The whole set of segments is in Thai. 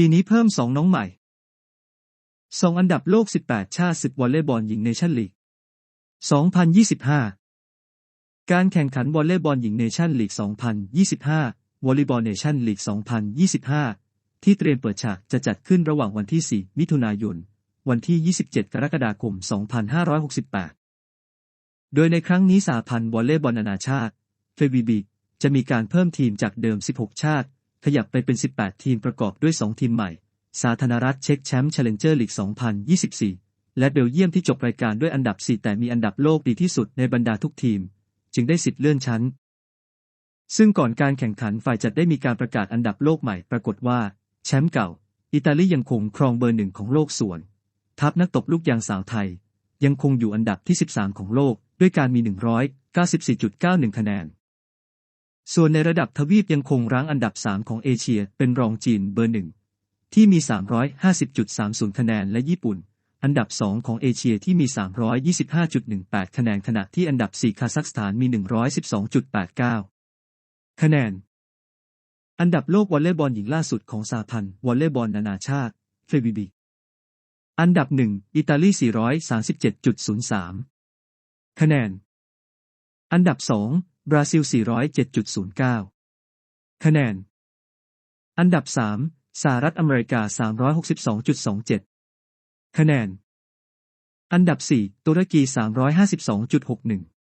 ปีนี้เพิ่มสองน้องใหม่สองอันดับโลก 18 ชาติศึกวอลเลย์บอลหญิงเนชั่นลีก 2025 การแข่งขันวอลเลย์บอลหญิงเนชั่นลีก 2025 วอลเลย์บอลเนชั่นลีก 2025 ที่เตรียมเปิดฉากจะจัดขึ้นระหว่างวันที่ 4 มิถุนายน วันที่ 27 กรกฎาคม 2568 โดยในครั้งนี้สาพันธ์วอลเลย์บอลนานาชาติเฟบีบีจะมีการเพิ่มทีมจากเดิม 16 ชาติ ขยับไปเป็น 18 ทีมประกอบด้วย 2 ทีมใหม่ สาธารณรัฐเช็กแชมป์ Challenger League 2024 และเบลเยียมที่จบรายการด้วยอันดับ 4 แต่มีอันดับโลกดีที่สุดในบรรดาทุกทีม จึงได้สิทธิ์เลื่อนชั้น ซึ่งก่อนการแข่งขันฝ่ายจัดได้มีการประกาศอันดับโลกใหม่ปรากฏว่า แชมป์เก่า อิตาลียังคงครองเบอร์หนึ่งของโลกส่วน ทัพนักตบลูกยางสาวไทย ยังคงอยู่อันดับที่ 13 ของโลก ด้วยการมี 194.91 คะแนน ส่วนในระดับทวีปยังคงรั้งอันดับ 3 ของเอเชีย เป็นรองจีนเบอร์หนึ่งที่มี 350.30 คะแนนและญี่ปุ่น อันดับ 2 ของเอเชียที่มี 325.18 คะแนนขณะที่อันดับ 4 คาซัคสถานมี 112.89 คะแนน อันดับโลกวอลเลย์บอลหญิงล่าสุดของสาพันธ์วอลเลย์บอลนานาชาติเฟบิบีอันดับ 1 อิตาลี 437.03 คะแนน อันดับ 2 บราซิล 407.09 คะแนน อันดับ 3 สหรัฐอเมริกา 362.27 คะแนน อันดับ 4 ตุรกี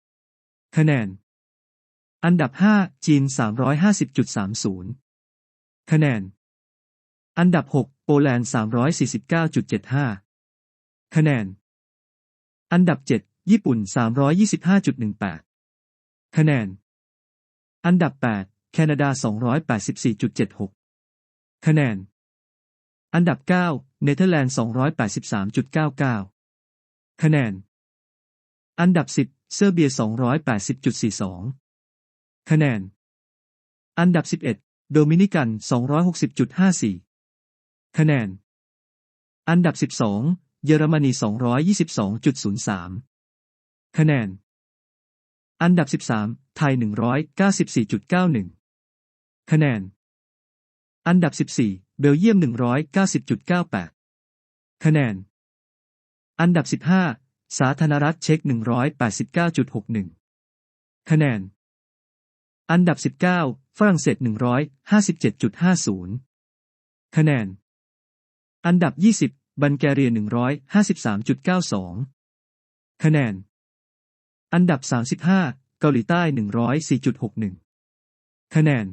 352.61 คะแนน อันดับ 5 จีน 350.30 คะแนน อันดับ 6 โปแลนด์ 349.75 คะแนน อันดับ 7 ญี่ปุ่น 325.18 คะแนน อันดับ 8 แคนาดา 284.76 คะแนน อันดับ 9 เนเธอร์แลนด์ 283.99 คะแนน อันดับ 10 เซอร์เบีย 280.42 คะแนน อันดับ 11 โดมินิกัน 260.54 คะแนน อันดับ 12 เยอรมนี 222.03 คะแนน อันดับ 13 ไทย 194.91 คะแนน อันดับ 14 เบลเยียม 190.98 คะแนน อันดับ 15 สาธารณรัฐเช็ก189.61 คะแนน อันดับ 19 ฝรั่งเศส 157.50 คะแนน อันดับ 20 บัลแกเรีย 153.92 คะแนน อันดับ 35 เกาหลีใต้ 104.61 คะแนน